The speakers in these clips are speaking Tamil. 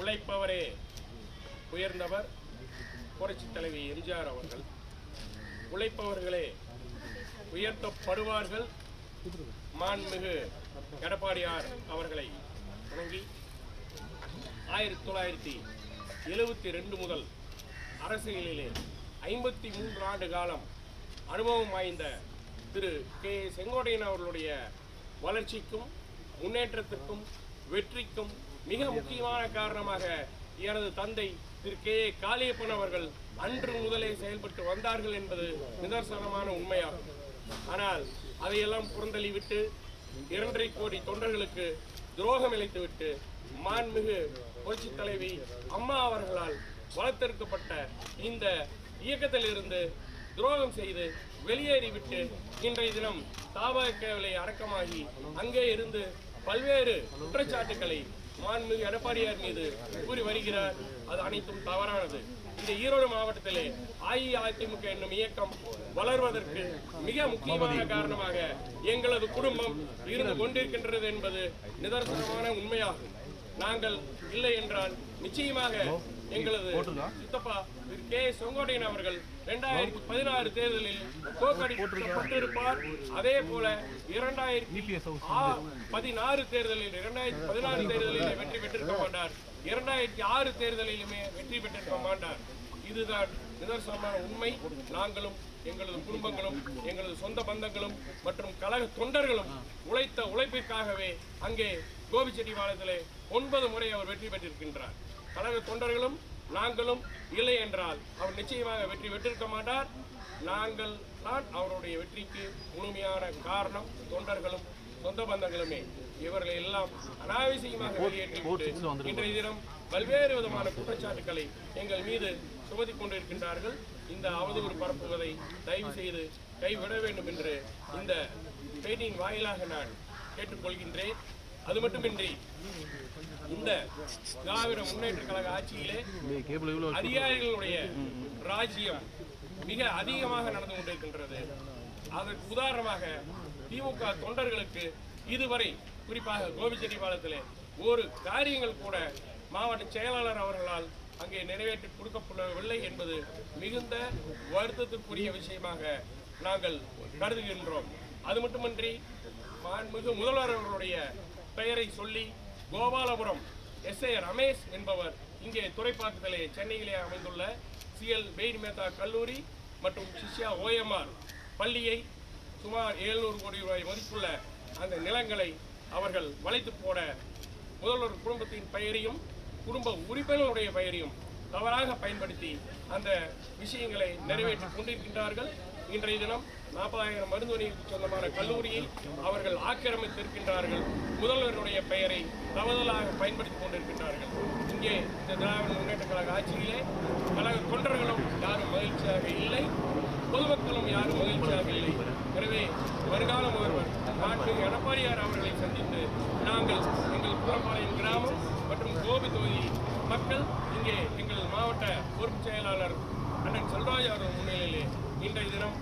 உழைப்பவரே. உயர்ந்தவர் புரட்சித் தலைவி எம்ஜிஆர் அவர்கள். உழைப்பவர்களே உயர்த்தப்படுவார்கள். மாண்புமிகு எடப்பாடியார் அவர்களை வணங்கி ஆயிரத்தி தொள்ளாயிரத்தி எழுபத்தி ரெண்டு முதல் அரசியலிலே ஐம்பத்தி மூன்று ஆண்டு காலம் அனுபவம் வாய்ந்த திரு கே செங்கோட்டையன் அவர்களுடைய வளர்ச்சிக்கும் முன்னேற்றத்திற்கும் வெற்றிக்கும் மிக முக்கியமான காரணமாக எனது தந்தை திரு கே ஏ காளியப்பன் அவர்கள் அன்று முதலே செயல்பட்டு வந்தார்கள் என்பது நிதர்சனமான உண்மையாகும். ஆனால் அதையெல்லாம் புறந்தள்ளிவிட்டு இரண்டரை கோடி தொண்டர்களுக்கு துரோகம் இழைத்துவிட்டு மாண்புமிகு புரட்சித் தலைவி அம்மா அவர்களால் வளர்த்தெடுக்கப்பட்ட இந்த இயக்கத்திலிருந்து துரோகம் செய்து வெளியேறிவிட்டு இன்றைய தினம் தாபாக்கவிலை அடக்கமாகி அங்கே இருந்து பல்வேறு குற்றச்சாட்டுக்களை மாண்புமிகு எடப்பாடியார் மீது கூறி வருகிறார். அது அனைத்தும் தவறானது. இந்த ஈரோடு மாவட்டத்திலே அஇஅதிமுக என்னும் இயக்கம் வளர்வதற்கு மிக முக்கியமான காரணமாக எங்களது குடும்பம் இருந்து கொண்டிருக்கின்றது என்பது நிதர்சனமான உண்மையாகும். நாங்கள் இல்லை என்றால் நிச்சயமாக எங்களது சித்தப்பா திரு கே செங்கோட்டையன் அவர்கள் இரண்டாயிரத்தி பதினாறு தேர்தலில் தோற்கடிக்கப்பட்டிருப்பார். அதே போல இரண்டாயிரத்தி ஆ- பதினாறு தேர்தலில் இரண்டாயிரத்தி பதினாறு தேர்தலில் வெற்றி பெற்றிருக்க மாட்டார். இரண்டாயிரத்தி ஆறு தேர்தலிலுமே வெற்றி பெற்றிருக்க மாட்டார். இதுதான் நிதர்சனமான உண்மை. நாங்களும் எங்களது குடும்பங்களும் எங்களது சொந்த பந்தங்களும் மற்றும் கழக தொண்டர்களும் உழைத்த உழைப்பிற்காகவே அங்கே கோபிச்செட்டிப்பாளையத்திலே ஒன்பது முறை அவர் வெற்றி பெற்றிருக்கின்றார். கழக தொண்டர்களும் நாங்களும் இல்லை என்றால் அவர் நிச்சயமாக வெற்றி பெற்றிருக்க மாட்டார். நாங்கள் தான் அவருடைய வெற்றிக்கு முழுமையான காரணம். தொண்டர்களும் சொந்த பந்தங்களுமே. இவர்களை எல்லாம் அனாவசியமாக வெளியேற்றிவிட்டு இன்றைய தினம் பல்வேறு விதமான குற்றச்சாட்டுக்களை எங்கள் மீது சுமத்தி கொண்டிருக்கின்றார்கள். இந்த அவதூறு பரப்புவதை தயவு செய்து கைவிட வேண்டும் என்று இந்த பேட்டியின் வாயிலாக நான் கேட்டுக்கொள்கின்றேன். அது மட்டுமின்றி இந்த திராவிட முன்னேற்ற கழக ஆட்சியிலே அதிகாரிகளுடைய ராஜ்யம் மிக அதிகமாக நடந்து கொண்டிருக்கின்றது. அதற்கு உதாரணமாக திமுக தொண்டர்களுக்கு இதுவரை குறிப்பாக கோபிச்செட்டிப்பாளையத்திலே ஒரு காரியங்கள் கூட மாவட்ட செயலாளர் அவர்களால் அங்கே நிறைவேற்றி கொடுக்கப்படவில்லை என்பது மிகுந்த வருத்தத்திற்குரிய விஷயமாக நாங்கள் கருதுகின்றோம். அது மட்டுமின்றி மாண்புமிகு முதல்வர் அவர்களுடைய பெயரை சொல்லி கோபாலபுரம் எஸ் ஏ ரமேஷ் என்பவர் இங்கே துறைப்பாக்கத்திலே சென்னையிலே அமைந்துள்ள சிஎல் பெயின் மேத்தா கல்லூரி மற்றும் சிஷ்யா ஓஎம்ஆர் பள்ளியை சுமார் 700 கோடி ரூபாய் மதிப்புள்ள அந்த நிலங்களை அவர்கள் வளைத்து போட முதல்வர் குடும்பத்தின் பெயரையும் குடும்ப உறுப்பினர்களுடைய பெயரையும் தவறாக பயன்படுத்தி அந்த விஷயங்களை நிறைவேற்றி கொண்டிருக்கின்றார்கள். இன்றைய தினம் நாற்பதாயிரம் மருந்துவணிக்கு சொந்தமான கல்லூரியை அவர்கள் ஆக்கிரமித்திருக்கின்றார்கள். முதல்வருடைய பெயரை தவறுதலாக பயன்படுத்திக் கொண்டிருக்கின்றார்கள். இங்கே இந்த திராவிட முன்னேற்ற கழக ஆட்சியிலே கழக தொண்டர்களும் யாரும் மகிழ்ச்சியாக இல்லை. பொதுமக்களும் யாரும் மகிழ்ச்சியாக இல்லை. எனவே வருங்கால முதல்வர் நாட்டு எடப்பாடியார் அவர்களை சந்தித்து நாங்கள் எங்கள் புறப்பாளையம் கிராமம் மற்றும் கோபி தொகுதி மக்கள் இங்கே எங்கள் மாவட்ட பொறுப்பு செயலாளர் அண்ணன் செல்வராஜ் அவர்கள் முன்னிலையிலே இன்றைய தினம்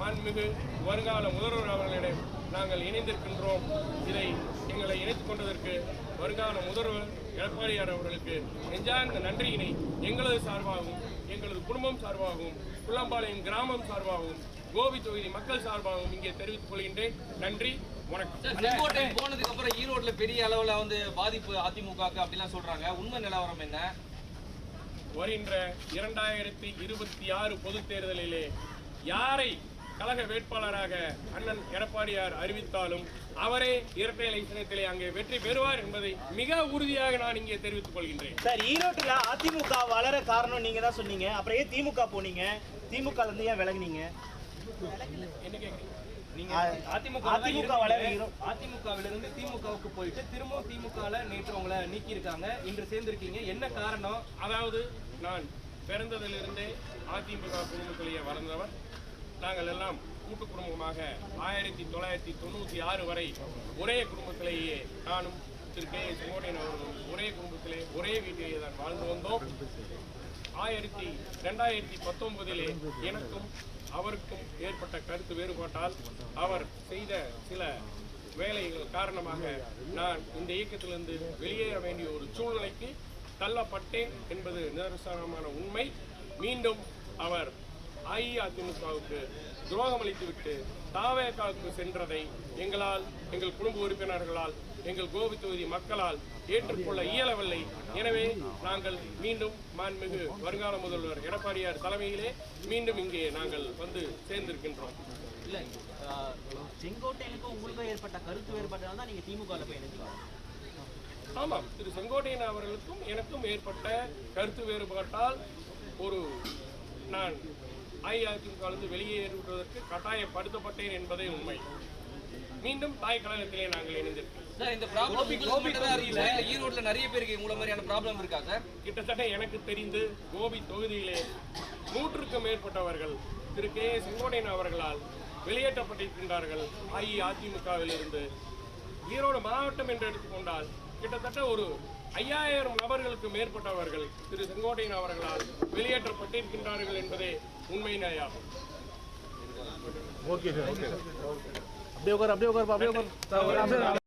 மாண்புமிகு வருங்கால முதல்வர் அவர்களிடம் நாங்கள் இணைந்திருக்கின்றோம். இதை எங்களை இணைத்துக் கொண்டதற்கு வருங்கால முதல்வர் எடப்பாடியார் அவர்களுக்கு நெஞ்சார்ந்த நன்றியினை எங்களது சார்பாகவும் எங்களது குடும்பம் சார்பாகவும் குள்ளம்பாளையம் கிராமம் சார்பாகவும் கோபி தொகுதி மக்கள் சார்பாகவும் இங்கே தெரிவித்துக் கொள்கின்றேன். நன்றி வணக்கம். போனதுக்கு அப்புறம் ஈரோட்ல பெரிய அளவுல வந்து பாதிப்பு அதிமுகக்கு அப்படிலாம் சொல்றாங்க. உண்மை நிலவரம் என்ன? வருகின்ற இரண்டாயிரத்தி இருபத்தி ஆறு பொதுத் தேர்தலிலே யாரை கழக வேட்பாளராக அண்ணன் எடப்பாடியார் அறிவித்தாலும் அவரே இரட்டை இலை சின்னத்திலே அங்கே வெற்றி பெறுவார் என்பதை மிக உறுதியாக நான் இங்கே தெரிவித்துக் கொள்கின்றேன். சார் ஈரோட்டுல அதிமுக வளர காரணம் நீங்க தான் சொன்னீங்க. அப்புறம் ஏன் திமுக போனீங்க? திமுக இருந்து ஏன் விலகுனீங்க? என்ன கேட்குறீங்க நீங்க அதிமுக அதிமுக அதிமுகவிலிருந்து திமுகவுக்கு போயிட்டு திரும்பவும் திமுகல நேற்று உங்களை நீக்கி இருக்காங்க இன்று சேர்ந்திருக்கீங்க. என்ன காரணம்? அதாவது நான் பிறந்ததிலிருந்தே அதிமுக குடும்பத்திலேயே வளர்ந்தவர். நாங்கள் எல்லாம் கூட்டு குடும்பமாக ஆயிரத்தி தொள்ளாயிரத்தி தொண்ணூற்றி ஆறு வரை ஒரே குடும்பத்திலேயே நானும் திரு கே செங்கோட்டையன் அவர்களும் ஒரே குடும்பத்திலே ஒரே வீட்டிலே தான் வாழ்ந்து வந்தோம். ஆயிரத்தி ரெண்டாயிரத்தி பத்தொன்பதிலே எனக்கும் அவருக்கும் ஏற்பட்ட கருத்து வேறுபாட்டால் அவர் செய்த சில வேலைகள் காரணமாக நான் இந்த இயக்கத்திலிருந்து வெளியேற வேண்டிய ஒரு சூழ்நிலைக்கு தள்ளப்பட்டேன் என்பது நிதர்சனமான உண்மை. மீண்டும் அவர் அஇஅதிமுகவுக்கு துரோகம் அளித்துவிட்டு தாவேகாவுக்கு சென்றதை எங்களால் எங்கள் குடும்ப உறுப்பினர்களால் எங்கள் கோபி தொகுதி மக்களால் ஏற்றுக்கொள்ள இயலவில்லை. எனவே நாங்கள் மீண்டும் மாண்புமிகு வருங்கால முதல்வர் எடப்பாடியார் தலைமையிலே மீண்டும் இங்கே நாங்கள் வந்து சேர்ந்திருக்கின்றோம். இல்ல செங்கோட்டையனுக்கும் உங்களுக்கும் ஏற்பட்ட கருத்து வேறுபாட்டால தான் ஆமாம் திரு செங்கோட்டையன் அவர்களுக்கும் எனக்கும் ஏற்பட்ட கருத்து வேறுபாட்டால் ஒரு நான் அஇஅதிமுகவிலிருந்து வெளியேறுவதற்கு கட்டாயப்படுத்தப்பட்டேன் என்பதே உண்மை. மீண்டும் தாய் கழகத்திலே நாங்கள் இணைந்திருக்கிறோம். சார் இந்த ப்ராப்ளம் ஈரோட்ல நிறைய பேருக்கு உங்களை மாதிரியான ப்ராப்ளம் இருக்கா சார்? கிட்டத்தட்ட எனக்கு தெரிந்து கோபி தொகுதியிலே நூற்றுக்கும் மேற்பட்டவர்கள் திரு கே செங்கோட்டையன் அவர்களால் வெளியேற்றப்பட்டிருக்கின்றார்கள். அஇஅதிமுகவில் இருந்து ஈரோடு மாவட்டம் என்று எடுத்துக்கொண்டால் கிட்டத்தட்ட ஒரு ஐயாயிரம் நபர்களுக்கு மேற்பட்டவர்கள் திரு செங்கோட்டையன் அவர்களால் வெளியேற்றப்பட்டிருக்கின்றார்கள் என்பதே உண்மையினேயாகும் அப்படியே உட்கார் அப்படியே உட்கார் அப்படியே உட்கார்.